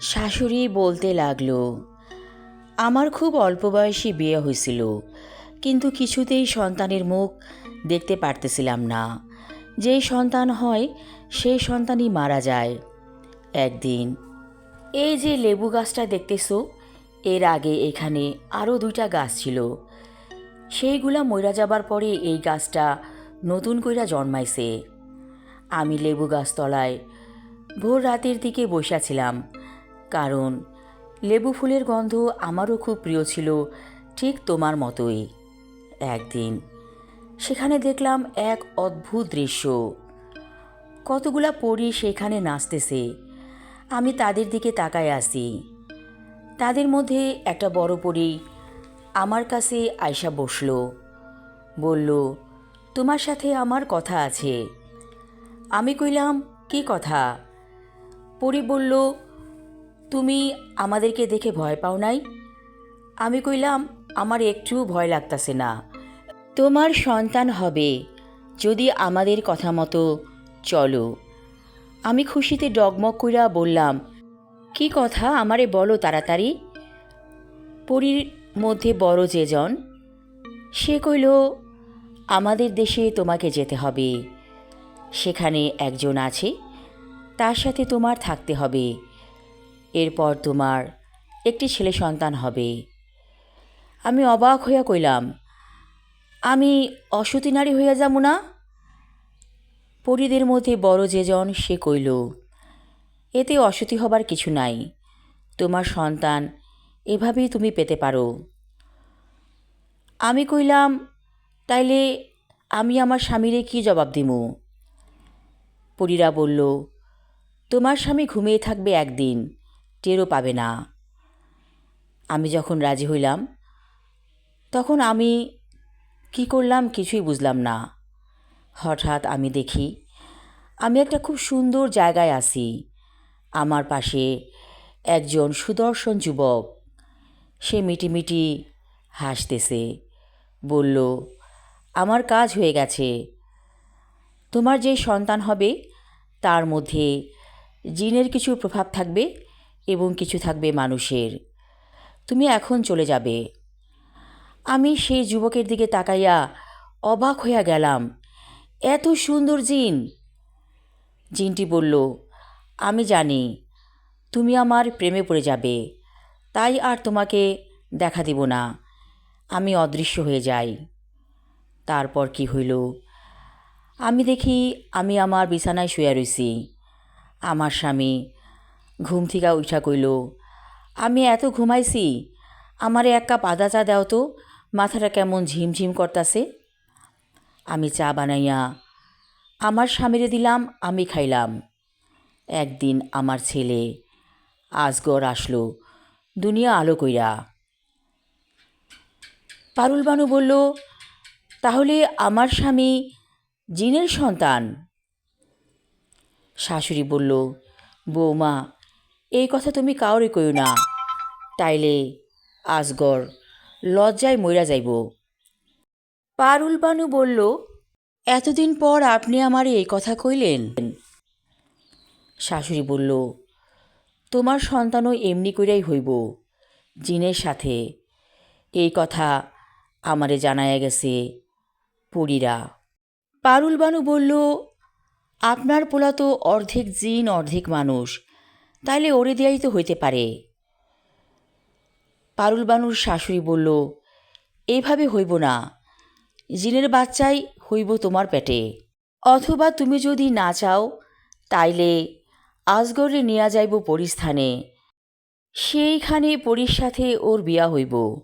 শাশুড়ি বলতে লাগল, আমার খুব অল্প বয়সী বিয়ে হয়েছিল, কিন্তু কিছুতেই সন্তানের মুখ দেখতে পারতেছিলাম না। যেই সন্তান হয়, সেই সন্তানই মারা যায় একদিন। এই যে লেবু গাছটা দেখতেছো, এর আগে এখানে আরও দুইটা গাছ ছিল। সেইগুলা মইরা যাবার পরে এই গাছটা নতুন কইরা জন্মাইছে। আমি লেবু গাছতলায় ভোর রাতের দিকে বসেছিলাম কারণ লেবু ফুলের গন্ধ আমারও খুব প্রিয় ছিল, ঠিক তোমার মতোই। একদিন সেখানে দেখলাম এক অদ্ভুত দৃশ্য। কতগুলা পরী সেখানে নাচতেছে। আমি তাদের দিকে তাকায় আসি তাদের মধ্যে একটা বড় পরী আমার কাছে আয়সা বসল। বলল, তোমার সাথে আমার কথা আছে। আমি কইলাম, কি কথা? পরি বলল তুমি আমাদেরকে দেখে ভয় পাও নাই? আমি কইলাম, আমার একটু ভয় লাগতাছে না। তোমার সন্তান হবে, যদি আমাদের কথা মতো চলো। আমি খুশিতে ডগমগ কইরা বললাম, কি কথা আমারে বলো তাড়াতাড়ি? পরীর মধ্যে বড় যেজন সে কইল, আমাদের দেশে তোমাকে যেতে হবে। সেখানে একজন আছে, তার সাথে তোমার থাকতে হবে। এরপর তোমার একটি ছেলে সন্তান হবে। আমি অবাক হইয়া কইলাম, আমি অসতী নারী হইয়া যাব না? পরীদের মধ্যে বড় যেজন সে কইল, এতে অসতী হবার কিছু নাই, তোমার সন্তান এভাবেই তুমি পেতে পারো। আমি কইলাম, তাইলে আমি আমার স্বামীরে কি জবাব দিমু? পরীরা বলল, তোমার স্বামী ঘুমিয়ে থাকবে একদিন টেরও পাবে না। আমি যখন রাজি হইলাম, তখন আমি কি করলাম কিছুই বুঝলাম না। হঠাৎ আমি দেখি, আমি একটা খুব সুন্দর জায়গায় আছি। আমার পাশে একজন সুদর্শন যুবক। সে মিটিমিটি হাসতেছে, বলল, আমার কাজ হয়ে গেছে। তোমার যে সন্তান হবে, তার মধ্যে জিনের কিছু প্রভাব থাকবে? এবং কিছু থাকবে মানুষের। তুমি এখন চলে যাবে। আমি সেই যুবকের দিকে তাকাইয়া অবাক হইয়া গেলাম। এত সুন্দর জিন। জিনটি বলল, আমি জানি, তুমি আমার প্রেমে পড়ে যাবে। তাই আর তোমাকে দেখা দিব না। আমি অদৃশ্য হয়ে যাই। তারপর কি হইল? আমি দেখি আমি আমার বিছানায় শুয়ে রইছি। আমার স্বামী ঘুম থেকে উঠা কইল, আমি এত ঘুমাইছি, আমারে এক কাপ আদা চা দাও তো, মাথাটা কেমন ঝিমঝিম করতাছে। আমি চা বানাইয়া আমার স্বামীরে দিলাম, আমি খাইলাম। একদিন আমার ছেলে আজগর আসলো, দুনিয়া আলো কইরা। পারুল বানু বলল, তাহলে আমার স্বামী জিনের সন্তান? শাশুড়ি বলল, বৌমা এই কথা তুমি কাউরে কইও না। তাইলে আজগর লজ্জায় মইরা যাইব। পারুল বানু বলল, এতদিন পর আপনি আমারে এই কথা কইলেন? শাশুড়ি বলল, তোমার সন্তানও এমনি কইরাই হইব, জিনের সাথে। এই কথা আমারে জানায়া গেছে পরীরা। পারুল বানু বলল, আপনার পোলা তো অর্ধেক জিন, অর্ধেক মানুষ। তাইলে ওরে দেয়াই তো হইতে পারে। পারুল বানুর শাশুড়ি বলল এইভাবে হইব না। জিনের বাচ্চাই হইব তোমার পেটে। অথবা তুমি যদি না চাও, তাইলে আজগরে নিয়া যাইব পরিস্থানে। সেইখানে পরীর সাথে ওর বিয়া হইব।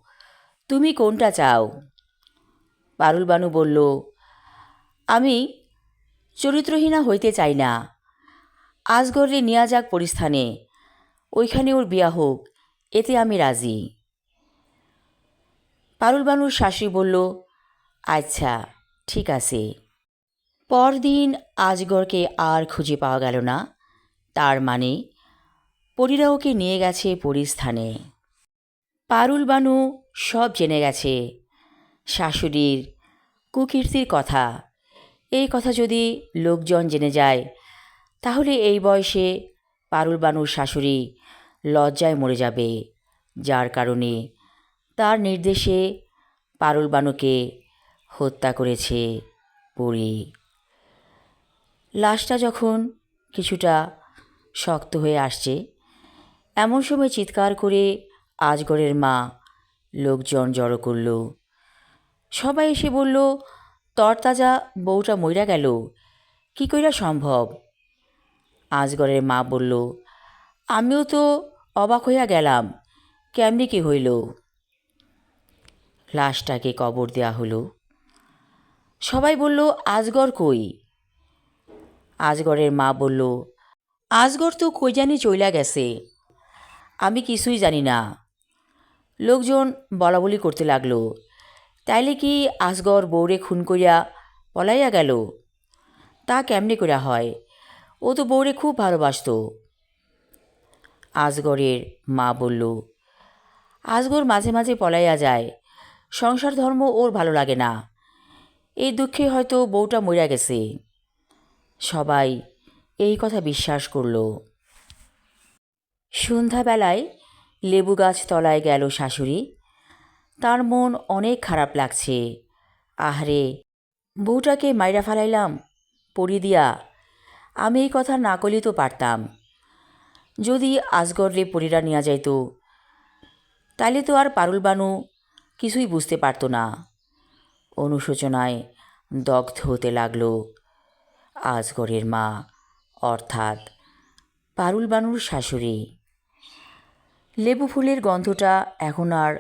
তুমি কোনটা চাও? পারুল বানু বলল, আমি চরিত্রহীনা হইতে চাই না। আজগরে নিয়া যাক পরিস্থানে, ওইখানে ওর বিয়া হোক, এতে আমি রাজি। পারুল বানুর শাশুড়ি বলল আচ্ছা ঠিক আছে। পরদিন আজগরকে আর খুঁজে পাওয়া গেল না, তার মানে পরীরা ওকে নিয়ে গেছে পরিস্থানে। পারুল বানু সব জেনে গেছে, শাশুড়ির কুকীর্তির কথা। এই কথা যদি লোকজন জেনে যায় তাহলে এই বয়সে পারুল বানুর শাশুড়ি লজ্জায় মরে যাবে। যার কারণে তার নির্দেশে পারুল বানুকে হত্যা করেছে পরী। লাশটা যখন কিছুটা শক্ত হয়ে আসছে, এমন সময় চিৎকার করে আজগরের মা লোকজন জড়ো করল। সবাই এসে বলল, তরতাজা বউটা মইরা গেল। কি কইরা সম্ভব? আজগরের মা বলল, আমিও তো অবাক হইয়া গেলাম। কেমনি কি হইল? লাশটাকে কবর দেয়া হলো। সবাই বলল, আজগর কই? আজগরের মা বলল, আজগর তো কই জানি চইলা গেছে। আমি কিছুই জানি না। লোকজন বলাবলি করতে লাগল। তাইলে কি আজগর বউরে খুন করিয়া পলাইয়া গেল? তা কেমনি করিয়া হয়? ও তো বউরে খুব ভালোবাসতো। আজগরের মা বলল, আজগর মাঝে মাঝে পলাইয়া যায়। সংসার ধর্ম ওর ভালো লাগে না। এই দুঃখে হয়তো বউটা মরিয়া গেছে। সবাই এই কথা বিশ্বাস করল। সন্ধ্যাবেলায় লেবু গাছ তলায় গেল শাশুড়ি। তার মন অনেক খারাপ লাগছে। আহরে, বউটাকে মাইরা ফেলাইলাম, পড়ি দিয়া আমি এই কথা না করলে তো পারতাম। যদি আজগররে পরীরা নেওয়া যাইত তাহলে তো আর পারুল বানু কিছুই বুঝতে পারতো না। অনুশোচনায় দগ্ধ হতে লাগল আজগরের মা, অর্থাৎ পারুল বানুর শাশুড়ি। লেবু ফুলের গন্ধটা এখন আর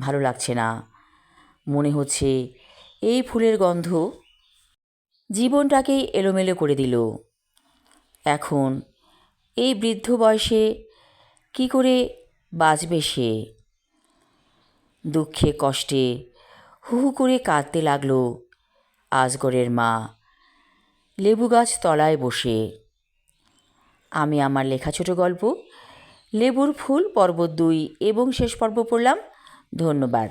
ভালো লাগছে না। মনে হচ্ছে এই ফুলের গন্ধ জীবনটাকেই এলোমেলো করে দিল। এখন? এই বৃদ্ধ বয়সে কি করে বাঁচবে সে? দুঃখে কষ্টে হু হু করে কাঁদতে লাগল আজগরের মা। লেবু গাছ তলায় বসে। আমি আমার লেখা ছোট গল্প, লেবুর ফুল পর্ব দুই এবং শেষ পর্ব পড়লাম। ধন্যবাদ।